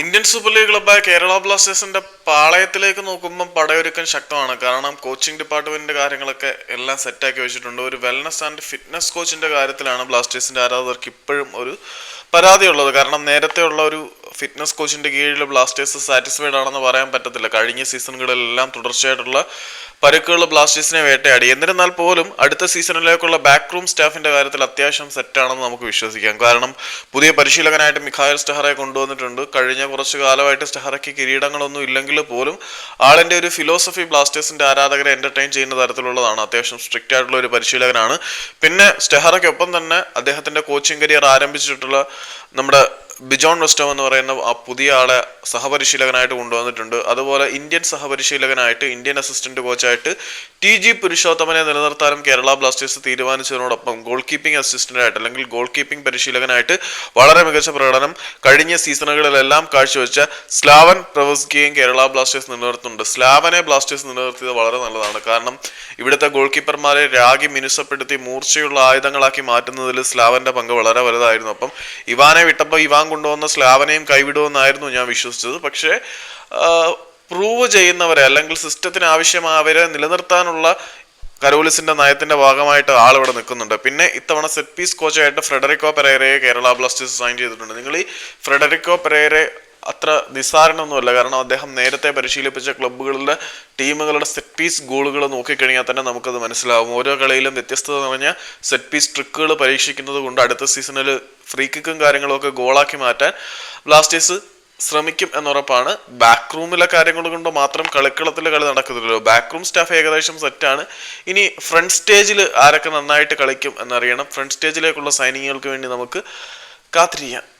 Indian super league ക്ലബ്ബായ കേരള ബ്ലാസ്റ്റേഴ്സിന്റെ പാളയത്തിലേക്ക് നോക്കുമ്പോൾ പടയൊരുക്കം ശക്തമാണ്. കാരണം കോച്ചിങ് ഡിപ്പാർട്ട്മെന്റിന്റെ കാര്യങ്ങളൊക്കെ എല്ലാം സെറ്റാക്കി വെച്ചിട്ടുണ്ട്. ഒരു വെൽനസ് ആൻഡ് ഫിറ്റ്നസ് കോച്ചിന്റെ കാര്യത്തിലാണ് ബ്ലാസ്റ്റേഴ്സിന്റെ ആരാധകർക്ക് ഇപ്പോഴും ഒരു പരാതിയുള്ളത്. കാരണം നേരത്തെ ഉള്ള ഒരു ഫിറ്റ്നസ് കോച്ചിന്റെ കീഴിൽ ബ്ലാസ്റ്റേഴ്സ് സാറ്റിസ്ഫൈഡ് ആണെന്ന് പറയാൻ പറ്റത്തില്ല. കഴിഞ്ഞ സീസണുകളിലെല്ലാം തുടർച്ചയായിട്ടുള്ള പരുക്കുകൾ ബ്ലാസ്റ്റേഴ്സിനെ വേട്ടയാടി. എന്നിരുന്നാൽ പോലും അടുത്ത സീസണിലേക്കുള്ള ബാക്ക് റൂം സ്റ്റാഫിന്റെ കാര്യത്തിൽ അത്യാവശ്യം സെറ്റാണെന്ന് നമുക്ക് വിശ്വസിക്കാം. കാരണം പുതിയ പരിശീലകനായിട്ട് മിഖായൽ സ്റ്റെഹറെ കൊണ്ടുവന്നിട്ടുണ്ട്. കഴിഞ്ഞ കുറച്ച് കാലമായിട്ട് സ്റ്റെഹറയ്ക്ക് കിരീടങ്ങളൊന്നും ഇല്ലെങ്കിൽ പോലും ആളിന്റെ ഒരു ഫിലോസഫി ബ്ലാസ്റ്റേഴ്സിന്റെ ആരാധകരെ എന്റർടൈൻ ചെയ്യുന്ന തരത്തിലുള്ളതാണ്. അത്യാവശ്യം സ്ട്രിക്റ്റ് ആയിട്ടുള്ള ഒരു പരിശീലകനാണ്. പിന്നെ സ്റ്റെഹറയ്ക്കൊപ്പം തന്നെ അദ്ദേഹത്തിന്റെ കോച്ചിങ് കരിയർ ആരംഭിച്ചിട്ടുള്ള നമ്മുടെ ബിജോൺ വെസ്റ്റോ എന്ന് പറയുന്ന ആ പുതിയ ആളെ സഹപരിശീലകനായിട്ട് കൊണ്ടുവന്നിട്ടുണ്ട്. അതുപോലെ ഇന്ത്യൻ സഹപരിശീലകനായിട്ട് ഇന്ത്യൻ അസിസ്റ്റന്റ് കോച്ചായിട്ട് ടി ജി പുരുഷോത്തമനെ നിലനിർത്താനും കേരള ബ്ലാസ്റ്റേഴ്സ് തീരുമാനിച്ചതിനോടൊപ്പം ഗോൾ കീപ്പിംഗ് അസിസ്റ്റന്റായിട്ട് അല്ലെങ്കിൽ ഗോൾ കീപ്പിംഗ് പരിശീലകനായിട്ട് വളരെ മികച്ച പ്രകടനം കഴിഞ്ഞ സീസണുകളിലെല്ലാം കാഴ്ചവെച്ച സ്ലാവൻ പ്രവസ്കിയെയും കേരള ബ്ലാസ്റ്റേഴ്സ് നിലനിർത്തുന്നുണ്ട്. സ്ലാവനെ ബ്ലാസ്റ്റേഴ്സ് നിലനിർത്തിയത് വളരെ നല്ലതാണ്. കാരണം ഇവിടുത്തെ ഗോൾ കീപ്പർമാരെ രാഗി മിനുസപ്പെടുത്തി മൂർച്ചയുള്ള ആയുധങ്ങളാക്കി മാറ്റുന്നതിൽ സ്ലാവന്റെ പങ്ക് വളരെ വലുതായിരുന്നു. അപ്പം ഇവാനെ വിട്ടപ്പോൾ ഇവാൻ കൊണ്ടുവന്ന സ്ലാവനെയും കൈവിടുമെന്നായിരുന്നു ഞാൻ വിശ്വസിച്ചത്. പക്ഷേ പ്രൂവ് ചെയ്യുന്നവരെ അല്ലെങ്കിൽ സിസ്റ്റത്തിന് ആവശ്യമായവരെ നിലനിർത്താനുള്ള കരോലിസിന്റെ നയത്തിന്റെ ഭാഗമായിട്ട് ആൾ ഇവിടെ നിൽക്കുന്നുണ്ട്. പിന്നെ ഇത്തവണ സെറ്റ് പീസ് കോച്ചായിട്ട് ഫ്രെഡറിക്കോ പെരേരയെ കേരള ബ്ലാസ്റ്റേഴ്സ് സൈൻ ചെയ്തിട്ടുണ്ട്. നിങ്ങൾ ഈ ഫ്രെഡറിക്കോ പെരേരെ അത്ര നിസ്സാരണമൊന്നുമല്ല കാരണം അദ്ദേഹം നേരത്തെ പരിശീലിപ്പിച്ച ക്ലബ്ബുകളിലെ ടീമുകളുടെ സെറ്റ് പീസ് ഗോളുകൾ നോക്കിക്കഴിഞ്ഞാൽ തന്നെ നമുക്കത് മനസ്സിലാവും. ഓരോ കളിയിലും വ്യത്യസ്തത നിറഞ്ഞ സെറ്റ് പീസ് ട്രിക്കുകൾ പരീക്ഷിക്കുന്നത് കൊണ്ട് അടുത്ത സീസണിൽ ഫ്രീ കിക്കും കാര്യങ്ങളൊക്കെ ഗോളാക്കി മാറ്റാൻ ബ്ലാസ്റ്റേഴ്സ് ശ്രമിക്കും എന്നുറപ്പാണ്. ബാക്ക് റൂമിലെ കാര്യങ്ങൾ കൊണ്ട് മാത്രം കളിക്കളത്തിലെ കളി നടക്കുന്നില്ലല്ലോ ബാക്ക് റൂം സ്റ്റാഫ് ഏകദേശം സെറ്റാണ് ഇനി ഫ്രണ്ട് സ്റ്റേജിൽ ആരൊക്കെ നന്നായിട്ട് കളിക്കും എന്നറിയണം. ഫ്രണ്ട് സ്റ്റേജിലേക്കുള്ള സൈനിങ്ങുകൾക്ക് വേണ്ടി നമുക്ക് കാത്തിരിക്കാം.